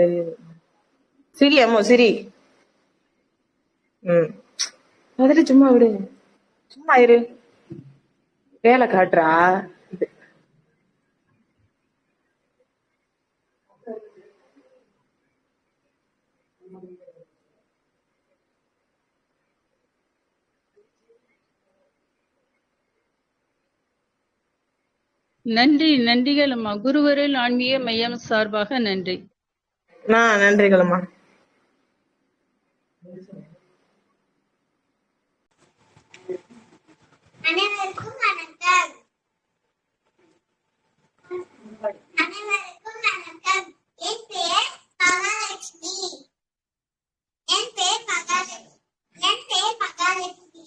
தெரியுது. சிரி அம்மா சிரி. ம். அதில் சும்மா விடு. சும்மா இரு. வேலை காட்டுறா. நன்றி நன்றிகள் அம்மா. குருவரில் ஆன்மீக மையம் சார்பாக நன்றி. நன்றிகளம்மா. அனைவருக்கும் வணக்கம். அனைவருக்கும் வணக்கம். என் பெயர் மகாலட்சுமி என் பெயர் மகாலட்சுமி. என் பெயர் மகாலட்சுமி.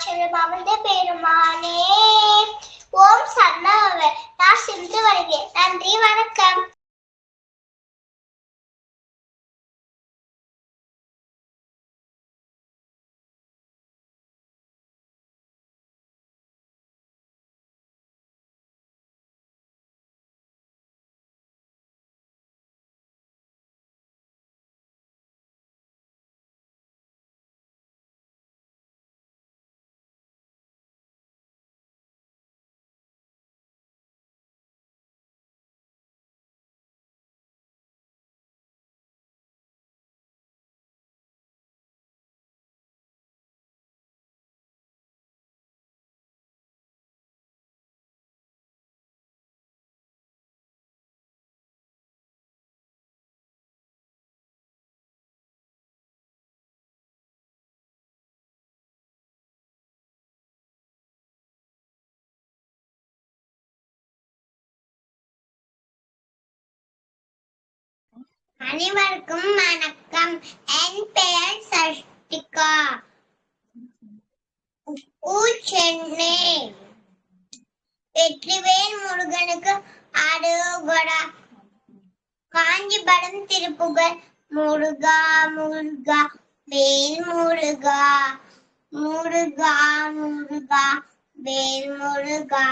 ஆச்சரியமாவந்த பெருமானே ஓம் சரணவ நான் சிந்து வருகிறேன். நன்றி வணக்கம். அனைவருக்கும் வணக்கம். என் பெயர் சஷ்டிகா. சென்னை. வெற்றிவேல் முருகனுக்கு ஆடுகொடா காஞ்சிபுரம் திருப்புகழ் முருகா முருகா வேல் முருகா முருகா முருகா வேல் முருகா.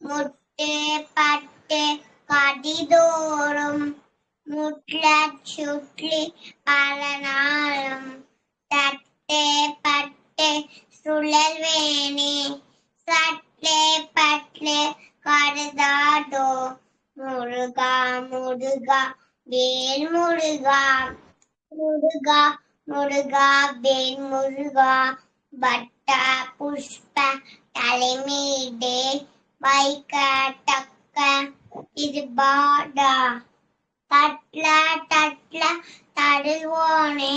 முட்டு பட்டு கதிதோறும் முட்ல சுற்றி பல நாளும் தட்டே பட்டு சுழல் வேணி. சட்டே பட்டு கருதாடோ. முருகா முருகா வேல் முருகா. முருகா முருகா வேல் முருகா. பட்ட புஷ்ப தலைமீடே வைக்க தக்க இது பாடா. தட்ல தட்ல தடுவோனே.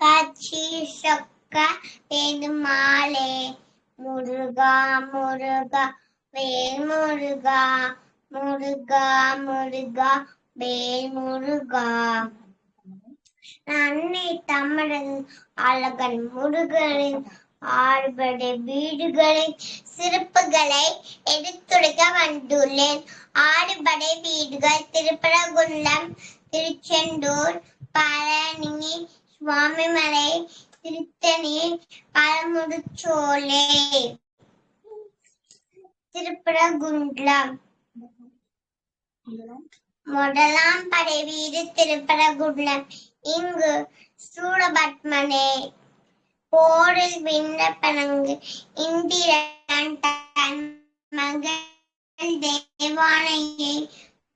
காட்சி சொக்க பெருமாளே முருகா முருகா வேல் முருகா முருகா முருகா வேல் முருகா அன்னை தமிழன் அழகன் முருகனின் ஆறுபடை வீடுகளின் சிறப்புகளை எடுத்துரைக்க வந்துள்ளேன். ஆறுபடை வீடுகள் திருப்பரங்குன்றம் திருச்செந்தூர் பழனி சுவாமிமலை திருத்தணி பழமுதிர்ச்சோலை திருப்பரங்குன்றம். முதலாம் படை வீடு திருப்பரங்குன்றம். இங்கு சூடபத்மனே போரில் வென்ற பனங்கு இந்திரன் தன் மகள் தேவானையை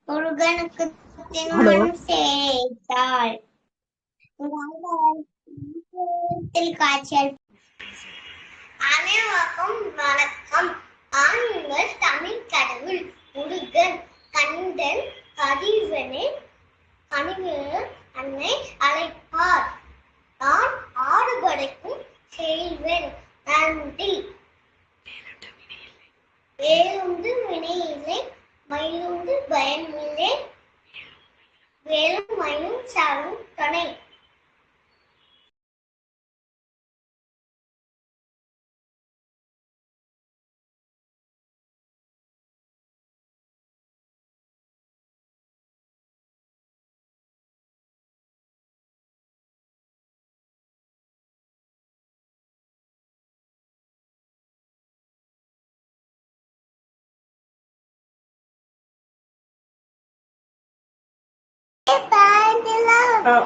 முருகனுக்கு திருமணம் செய்தாள். காய்ச்சல் அனைவருக்கும் வணக்கம். ஆண்கள் தமிழ் கடவுள் முருகன் கந்தன் கதிர்வனை கனிவன் அன்னை அழைப்பார். நான் ஆடுபடைக்கும் செய்வேன் நன்றி வேலுண்டு வினையில்லை மயிலுண்டு பயமில்லை வேலும் மயிலும் சாரும் துணை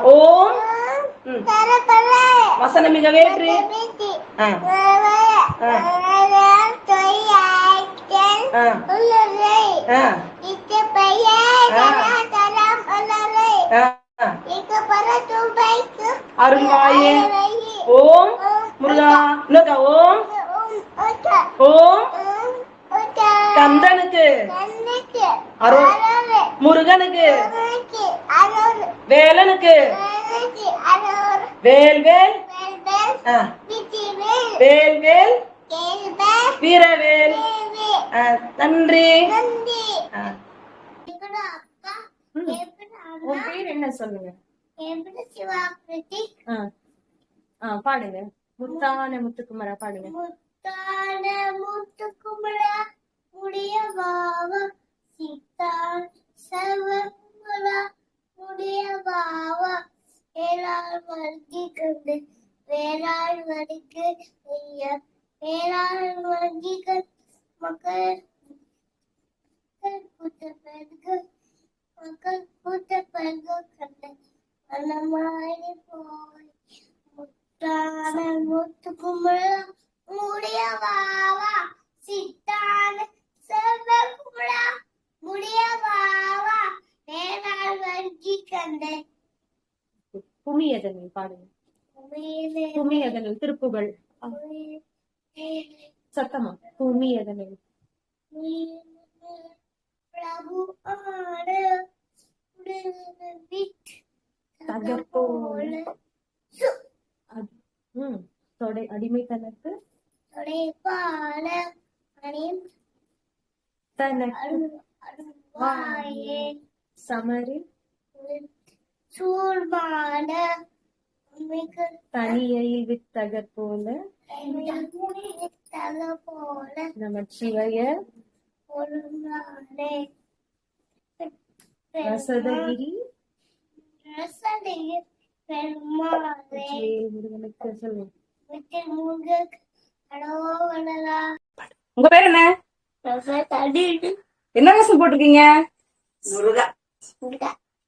ஓம். வசனமிக வேற்று. அருள்வாயே. ஓம் முருகா. ஓம். ஓம். கந்தனுக்கு அருள் முருகனுக்கு வேலனுக்கு வேல் வேல் வேல் வேல் வீரவேல் நன்றி. உன் பேர் என்ன சொல்லுங்க? பாடுங்க. முத்தான முத்துக்குமரா பாடுங்க. முத்தான முத்துக்குமரா முடியவாவ? சித்தான் சர்வகுமரா முடியவாவ? வேளாண் வழங்கி கொண்டு வேளாண் வரிக்கு ஐயா. வேளாண் வழங்கி மக்கள் மக்கள் கூட்ட மக்கள் கூட்ட பெருகு கண்டு மனமாறி போய் முத்தான முத்துக்குமரா முடியவாவா? சித்தான செல்வகுமரா முடியவாவா வேளாண் வர்க்கி கண்டு புமியதனில் பாடுங்க உயிரே புமியதனில் திருப்புகள். சத்தமா? புமியதனில். பிரபு ஆட தகப்போல. அது ம். தொடை அடிமைத்தனத்து அணியும் தனக்கு அருவாயே சமரில் சூழ்மான மிக தனியையில் வித்தகர் போல போல நமச்சிவய ரசதகிரி பெருமாளே. முருகனுக்கு முருக உங்க பேர் என்ன? என்ன வேஷம் போட்டிருக்கீங்க?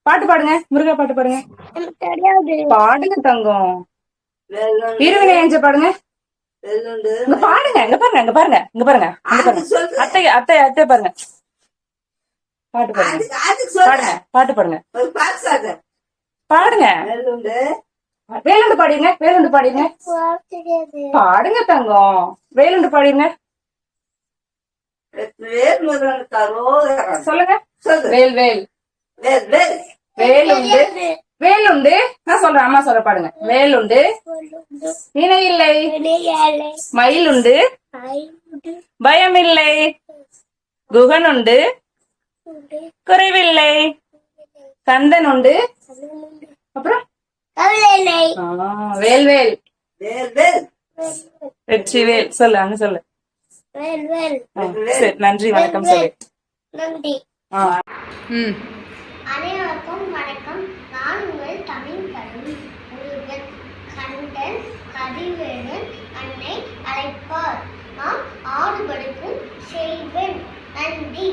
பாட்டு பாடுங்க முருகா பாட்டு பாடுங்க. பாடுங்க தங்கம். இருவினை ஏஞ்ச பாடுங்க. இங்க பாடுங்க இங்க பாருங்க இங்க பாருங்க இங்க பாருங்க இங்க பாருங்க. அத்தை அத்தை அத்தை பாருங்க. பாட்டு பாடுங்க. பாடுங்க பாட்டு பாடுங்க. பாடுங்க. வேலுண்டு பாடிருங்க வேலுண்டு பாடிருங்க பாடுங்க தங்கம். வேலுண்டு பாடிருங்க சொல்லுங்க. வேல் வேல். வேலுண்டு வேலுண்டு நான் சொல்றேன் அம்மா சொல்ற பாடுங்க. வேலுண்டு இணை இல்லை. மயிலுண்டு பயமில்லை குகனுண்டு குறைவில்லை. கந்தன் உண்டு. அப்புறம்? வேல் வேல். வெற்றி வேல். சொல்லு அங்க சொல்லு. சரி நன்றி வணக்கம் சொல்லு. நன்றி. அனைவருக்கும் வணக்கம். நான் உங்கள் தமிழ் கல்வி முருகன் கண்டன் கதிவேலன் அன்னை அழைப்பார். நான் ஆடுபடுக்கும் செல்வன் நன்றி.